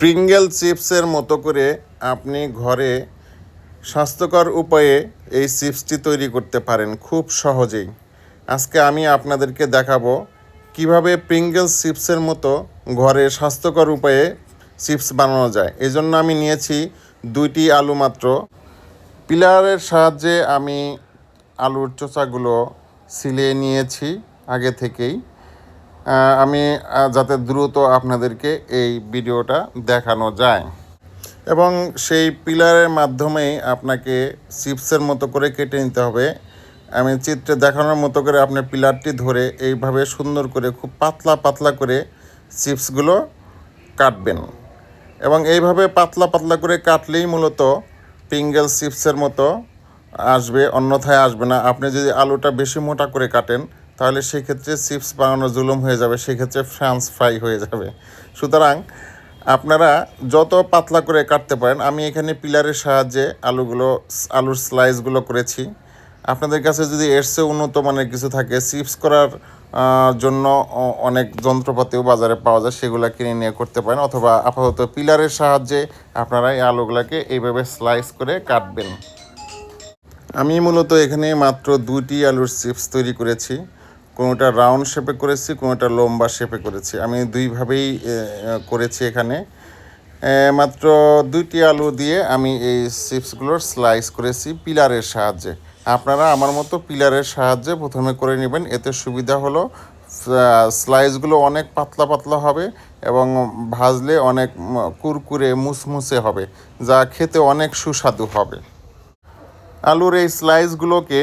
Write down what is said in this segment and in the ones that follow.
Pringle চিপসের মতো করে আপনি ঘরে স্বাস্থ্যকর উপায়ে এই চিপসটি তৈরি করতে পারেন খুব সহজেই। আজকে আমি আপনাদেরকে দেখাবো কীভাবে প্রিঙ্গেল চিপসের মতো ঘরে স্বাস্থ্যকর উপায়ে চিপস বানানো যায়। এজন্য আমি নিয়েছি দুইটি আলু মাত্র। পিলারের সাহায্যে আমি আলুর চোচাগুলো সিলে নিয়েছি আগে থেকেই। আমি যাতে দ্রুত আপনাদেরকে এই ভিডিওটা দেখানো যায়। এবং সেই পিলারের মাধ্যমেই আপনাকে চিপসের মতো করে কেটে নিতে হবে। আমি চিত্রে দেখানোর মতো করে আপনি পিলারটি ধরে এইভাবে সুন্দর করে, খুব পাতলা পাতলা করে চিপসগুলো কাটবেন। এবং এইভাবে পাতলা পাতলা করে কাটলেই মূলত পিঙ্গেল চিপসের মতো আসবে, অন্যথায় আসবে না। আপনি যদি আলুটা বেশি মোটা করে কাটেন তাহলে সেক্ষেত্রে চিপস বানানো জুলুম হয়ে যাবে, সেক্ষেত্রে ফ্রান্স ফ্রাই হয়ে যাবে। সুতরাং আপনারা যত পাতলা করে কাটতে পারেন, আমি এখানে পিলারের সাহায্যে আলুগুলো, আলুর স্লাইসগুলো করেছি। আপনাদের কাছে যদি এর চেয়ে উন্নত মানের কিছু থাকে, চিপস করার জন্য অনেক যন্ত্রপাতিও বাজারে পাওয়া যায়, সেগুলো কিনে নিয়ে করতে পারেন। অথবা আপাতত পিলারের সাহায্যে আপনারা এই আলুগুলোকে এইভাবে স্লাইস করে কাটবেন। আমি মূলত এখানে মাত্র দুটি আলুর চিপস তৈরি করেছি। কোনোটা রাউন্ড শেপে করেছি, কোনোটা লম্বা শেপে করেছি। আমি দুইভাবেই করেছি এখানে। মাত্র দুইটি আলু দিয়ে আমি এই চিপসগুলোর স্লাইস করেছি পিলারের সাহায্যে। আপনারা আমার মতো পিলারের সাহায্যে প্রথমে করে নেবেন। এতে সুবিধা হলো স্লাইসগুলো অনেক পাতলা পাতলা হবে এবং ভাজলে অনেক কুরকুরে, মুসমুসে হবে, যা খেতে অনেক সুস্বাদু হবে। আলুর এই স্লাইসগুলোকে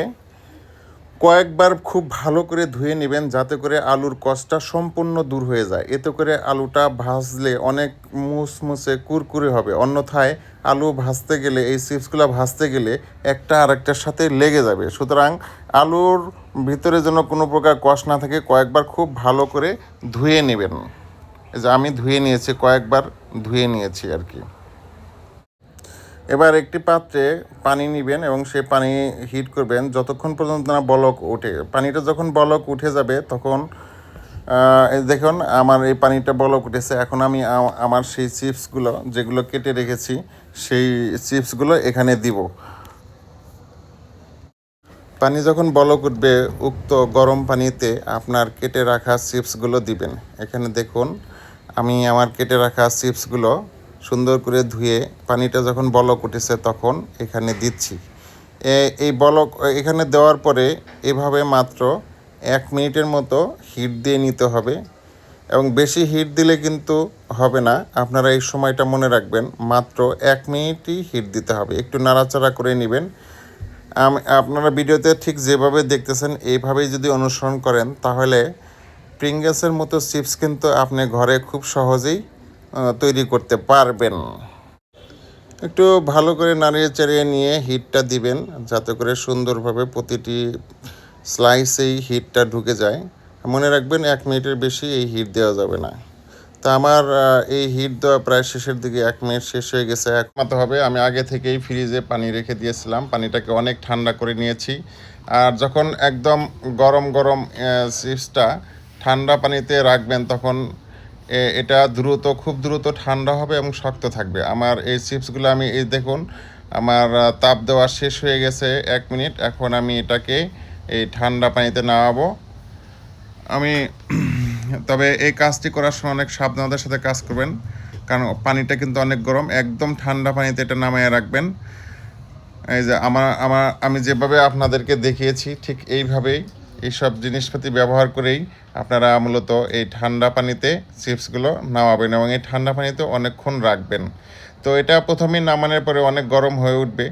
কয়েকবার খুব ভালো করে ধুয়ে নেবেন যাতে করে আলুর কষটা সম্পূর্ণ দূর হয়ে যায়। এতে করে আলুটা ভাজলে অনেক মুসমুসে কুরকুরে হবে। অন্যথায় আলু ভাজতে গেলে, এই চিপসগুলো ভাজতে গেলে একটা আরেকটার সাথে লেগে যাবে। সুতরাং আলুর ভিতরে যেন কোনো প্রকার কষ না থাকে, কয়েকবার খুব ভালো করে ধুয়ে নেবেন। যে আমি ধুয়ে নিয়েছি, কয়েকবার ধুয়ে নিয়েছি আর কি। এবার একটি পাত্রে পানি নেবেন এবং সে পানি হিট করবেন। যতক্ষণ পর্যন্ত না বলক ওঠে। পানিটা যখন বলক উঠে যাবে, তখন দেখুন, আমার এই পানিটা বলক উঠেছে। এখন আমি আমার সেই চিপসগুলো যেগুলো কেটে রেখেছি, সেই চিপসগুলো এখানে দিব। পানি যখন বলক উঠবে, উক্ত গরম পানিতে আপনার কেটে রাখা চিপসগুলো দিবেন। এখানে দেখুন, আমি আমার কেটে রাখা চিপসগুলো সুন্দর করে ধুয়ে পানিটা যখন বলক উঠেছে তখন এখানে দিচ্ছি। এই বলক এখানে দেওয়ার পরে এভাবে মাত্র এক মিনিটের মতো হিট দিয়ে নিতে হবে এবং বেশি হিট দিলে কিন্তু হবে না। আপনারা এই সময়টা মনে রাখবেন, মাত্র এক মিনিটই হিট দিতে হবে। একটু নাড়াচাড়া করে নেবেন। আপনারা ভিডিওতে ঠিক যেভাবে দেখতেছেন, এইভাবেই যদি অনুসরণ করেন, তাহলে প্রিঙ্গেসের মতো চিপস কিন্তু আপনি ঘরে খুব সহজেই তৈরি করতে পারবেন। একটু ভালো করে নাড়িয়ে চাড়িয়ে নিয়ে হিটটা দিবেন, যাতে করে সুন্দরভাবে প্রতিটি স্লাইসেই হিটটা ঢুকে যায়। মনে রাখবেন, এক মিনিটের বেশি এই হিট দেওয়া যাবে না। তা আমার এই হিট দেওয়া প্রায় শেষের দিকে এক মিনিট শেষ হয়ে গেছে। একমাত্র হবে, আমি আগে থেকেই ফ্রিজে পানি রেখে দিয়েছিলাম। পানিটাকে অনেক ঠান্ডা করে নিয়েছি। আর যখন একদম গরম গরম চিপসটা ঠান্ডা পানিতে রাখবেন, তখন এটা দ্রুত, খুব দ্রুত ঠান্ডা হবে এবং শক্ত থাকবে। আমার এই চিপসগুলো আমি, এই দেখুন, আমার তাপ দেওয়া শেষ হয়ে গেছে এক মিনিট। এখন আমি এটাকে এই ঠান্ডা পানিতে নামাবো। আমি, তবে এই কাজটি করার সময় অনেক সাবধানতার সাথে কাজ করবেন। কারণ পানিটা কিন্তু অনেক গরম। একদম ঠান্ডা পানিতে এটা নামায় রাখবেন। এই যে, আমার আমার, আমি যেভাবে আপনাদেরকে দেখিয়েছি, ঠিক এইভাবেই এইসব জিনিসপাতি ব্যবহার করেই আপনারা মূলত এই ঠান্ডা পানিতে চিপসগুলো নামাবেন এবং এই ঠান্ডা পানিতে অনেকক্ষণ রাখবেন। তো এটা প্রথমেই নামানোর পরে অনেক গরম হয়ে উঠবে।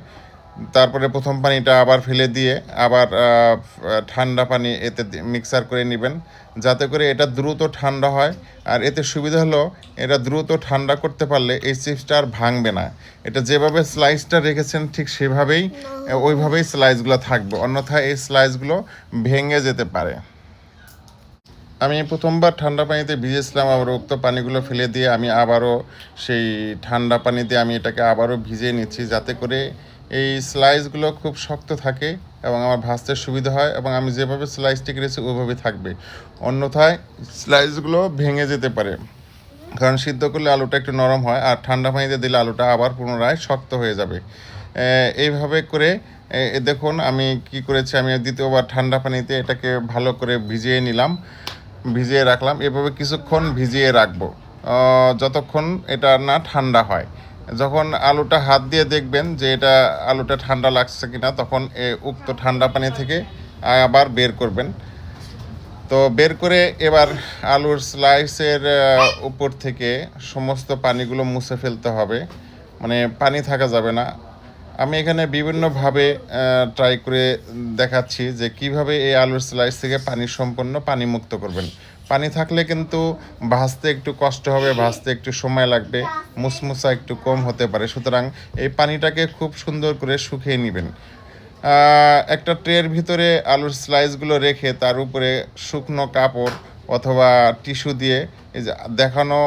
তারপরে প্রথম পানিটা আবার ফেলে দিয়ে আবার ঠান্ডা পানি এতে মিক্সার করে নেবেন। যাতে করে এটা দ্রুত ঠান্ডা হয়। আর এতে সুবিধা হলো এটা দ্রুত ঠান্ডা করতে পারলে এই চিপসটা আর ভাঙবে না। এটা যেভাবে স্লাইসটা রেখেছেন ঠিক সেভাবেই ওইভাবেই স্লাইসগুলো থাকবে। অন্যথায় এই স্লাইসগুলো ভেঙে যেতে পারে। আমি প্রথমবার ঠান্ডা পানিতে ভিজেছিলাম আবার উক্ত পানিগুলো ফেলে দিয়ে আমি আবারও সেই ঠান্ডা পানিতে আমি এটাকে আবারও ভিজিয়ে নিচ্ছি যাতে করে এই স্লাইসগুলো খুব শক্ত থাকে এবং আমার ভাজতে সুবিধা হয় এবং আমি যেভাবে স্লাইসটি কেটেছি ওইভাবে থাকবে। অন্যথায় স্লাইসগুলো ভেঙে যেতে পারে। কারণ সিদ্ধ করলে আলুটা একটু নরম হয় আর ঠান্ডা পানিতে দিলে আলুটা আবার পুনরায় শক্ত হয়ে যাবে। এইভাবে করে দেখুন আমি কি করেছি, আমি দ্বিতীয়বার ঠান্ডা পানিতে এটাকে ভালো করে ভিজিয়ে নিলাম, ভিজিয়ে রাখলাম। এভাবে কিছুক্ষণ ভিজিয়ে রাখব। যতক্ষণ এটা না ঠান্ডা হয়। যখন আলুটা হাত দিয়ে দেখবেন যে এটা আলুটা ঠান্ডা লাগছে কিনা, তখন এ উক্ত ঠান্ডা পানি থেকে আবার বের করবেন। তো বের করে এবার আলুর স্লাইসের উপর থেকে সমস্ত পানিগুলো মুছে ফেলতে হবে। মানে পানি থাকা যাবে না। আমি এখানে বিভিন্নভাবে ট্রাই করে দেখাচ্ছি যে কীভাবে এই আলুর স্লাইস থেকে পানি সম্পন্ন পানি মুক্ত করবেন। পানি থাকলে কিন্তু ভাজতে একটু কষ্ট হবে ভাজতে একটু সময় লাগবে, মুসমুসা একটু কম হতে পারে। সুতরাং এই পানিটাকে খুব সুন্দর করে শুকিয়ে নেবেন। একটা ট্রের ভিতরে আলুর স্লাইসগুলো রেখে তার উপরে শুকনো কাপড় অথবা টিস্যু দিয়ে দেখানো,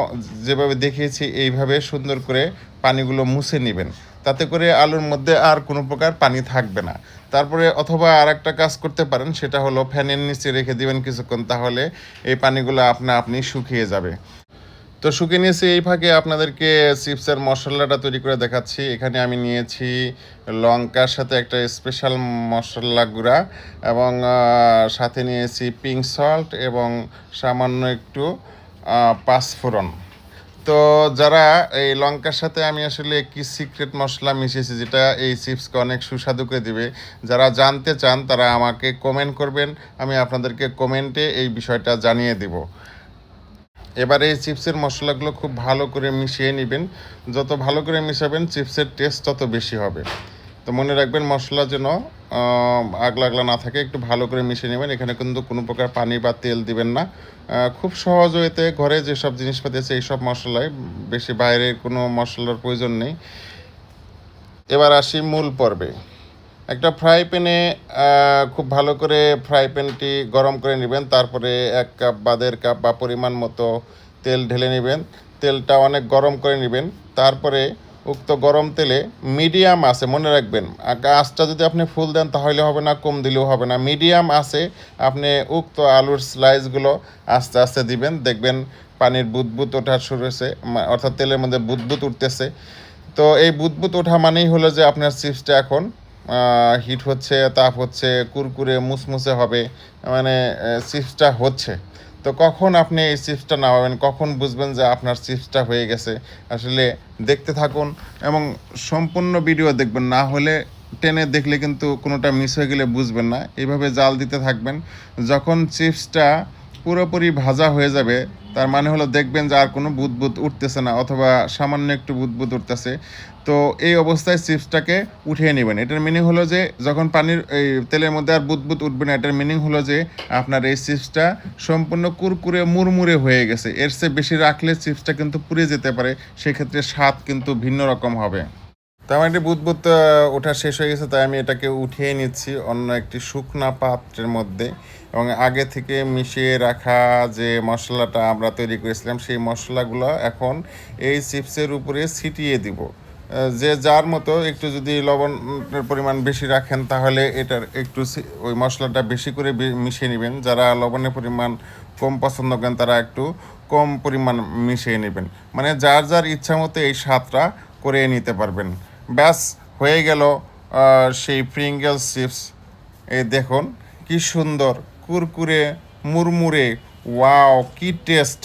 যেভাবে দেখিয়েছি, এইভাবে সুন্দর করে পানিগুলো মুছে নেবেন। তাতে করে আলুর মধ্যে আর কোনো প্রকার পানি থাকবে না। তারপরে অথবা আর একটা কাজ করতে পারেন, সেটা হলো ফ্যানের নিচে রেখে দিবেন কিছুক্ষণ, তাহলে এই পানিগুলো আপনা আপনি শুকিয়ে যাবে। তো শুকিয়ে নিয়েছি এই ফাঁকে আপনাদেরকে চিপসের মশলাটা তৈরি করে দেখাচ্ছি। এখানে আমি নিয়েছি লঙ্কার সাথে একটা স্পেশাল মশলা গুঁড়া এবং সাথে নিয়েছি পিঙ্ক সল্ট এবং সামান্য একটু পাঁচফোড়ন। তো যারা এই লঙ্কার সাথে আমি আসলে কি সিক্রেট মশলা মিশিয়েছি, যেটা এই চিপসকে অনেক সুস্বাদু করে দিবে, যারা জানতে চান তারা আমাকে কমেন্ট করবেন, আমি আপনাদেরকে কমেন্টে এই বিষয়টা জানিয়ে দিব। এবার এই চিপসের মশলাগুলো খুব ভালো করে মিশিয়ে নেবেন। যত ভালো করে মিশাবেন, চিপসের টেস্ট তত বেশি হবে। তো মনে রাখবেন মশলা যেন আগলা আগলা না থাকে, একটু ভালো করে মিশিয়ে নেবেন। এখানে কিন্তু কোনো প্রকার পানি বা তেল দিবেন না। খুব সহজ ওয়েতে ঘরে যেসব জিনিসপাতি আছে, এইসব মশলায়, বেশি বাইরের কোনো মশলার প্রয়োজন নেই। এবার আসি মূল পর্বে। একটা ফ্রাই প্যানে খুব ভালো করে ফ্রাই প্যানটি গরম করে নেবেন। তারপরে এক কাপ বা দেড় কাপ বা পরিমাণ মতো তেল ঢেলে নেবেন। তেলটা অনেক গরম করে নেবেন। তারপরে উক্ত গরম তেলে মিডিয়াম আছে, মনে রাখবেন। গাছটা যদি আপনি ফুল দেন তাহলে হবে না, কম দিলেও হবে না। মিডিয়াম আছে, আপনি উক্ত আলুর স্লাইসগুলো আস্তে আস্তে দিবেন। দেখবেন পানির বুদবুদ ওঠা শুরু হয়েছে অর্থাৎ তেলের মধ্যে বুদবুদ উঠতেছে। তো এই বুদবুদ ওঠা মানেই হলো যে আপনার চিপসটা এখন হিট হচ্ছে, তাপ হচ্ছে, কুরকুরে, মুসমুসে হবে। মানে চিপসটা হচ্ছে। তো কখন আপনি এই চিপসটা নামাবেন? কখন বুঝবেন যে আপনার চিপসটা হয়ে গেছে? আসলে দেখতে থাকুন এবং সম্পূর্ণ ভিডিও দেখবেন। না হলে টেনে দেখলে কিন্তু কোনোটা মিস হয়ে গেলে বুঝবেন না। এইভাবে জাল দিতে থাকবেন। যখন চিপসটা পুরোপুরি ভাজা হয়ে যাবে। তার মানে হলো দেখবেন যে আর কোনো বুদবুদ উঠতেছে না অথবা সামান্য একটু বুদবুদ উঠতেছে। তো এই অবস্থায় চিপসটাকে উঠিয়ে নেবেন। এটার মিনিং হলো যে যখন পানির এই তেলের মধ্যে আর বুদবুদ উঠবে না, এটার মিনিং হলো যে আপনার এই চিপসটা সম্পূর্ণ কুরকুরে, মুড়মুড়ে হয়ে গেছে। এর চেয়ে বেশি রাখলে চিপসটা কিন্তু পুড়ে যেতে পারে। সেক্ষেত্রে স্বাদ কিন্তু ভিন্ন রকম হবে। তো আমার একটি বুদবুদ ওঠা শেষ হয়ে গেছে, তাই আমি এটাকে উঠিয়ে নিচ্ছি অন্য একটি শুকনা পাত্রের মধ্যে। এবং আগে থেকে মিশিয়ে রাখা যে মশলাটা আমরা তৈরি করেছিলাম, সেই মশলাগুলো এখন এই চিপসের উপরে ছিটিয়ে দিব। যে যার মতো একটু যদি লবণের পরিমাণ বেশি রাখেন, তাহলে এটার একটু ওই মশলাটা বেশি করে মিশিয়ে নেবেন। যারা লবণের পরিমাণ কম পছন্দ করেন, তারা একটু কম পরিমাণ মিশিয়ে নেবেন। মানে যার যার ইচ্ছা মতো এই স্বাদটা করে নিতে পারবেন। ব্যাস, হয়ে গেল সেই প্রিঙ্গেল চিপস এই দেখুন, কি সুন্দর, কুরকুরে, মুরমুরে, ওয়াও, কি টেস্ট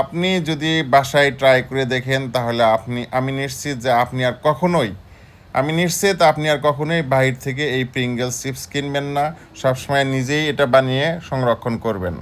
আপনি যদি বাসায় ট্রাই করে দেখেন, তাহলে আপনি, আমি নিশ্চিত যে আপনি আর কখনোই, আমি নিশ্চিত আপনি আর কখনোই বাহির থেকে এই প্রিঙ্গেল চিপস কিনবেন না, সবসময় নিজেই এটা বানিয়ে সংরক্ষণ করবেন।